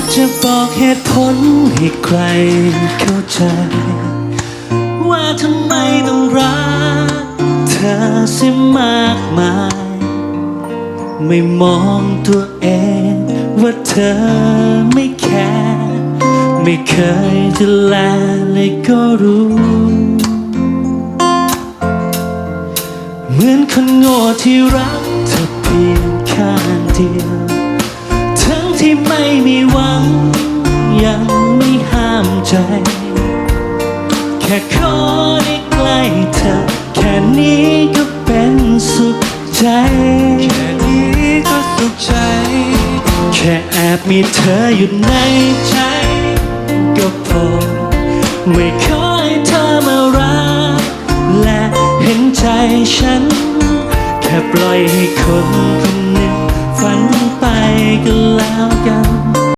ากจะบอกเหตุผลให้ใครเข้าใจ ว่าทำไมต้องรักเธอเสียมากมาย ไม่มองตัวเองว่าเธอไม่แคร์ไม่เคยจะแลเลยก็รู้ เหมือนคนโง่ที่รักเธอเพียงข้างเดียว ทั้งที่ไม่มีวังยังไม่ห้าม ใจ แค่ขอได้ใกล้เธอ แค่นี้ก็เป็นสุขใจ แค่นี้ก็สุขใจ แค่แอบมีเธออยู่ในใจ ก็พอไม่ขอให้เธอมารัก และเห็นใจฉัน แค่ปล่อยให้คนคนหนึ่ง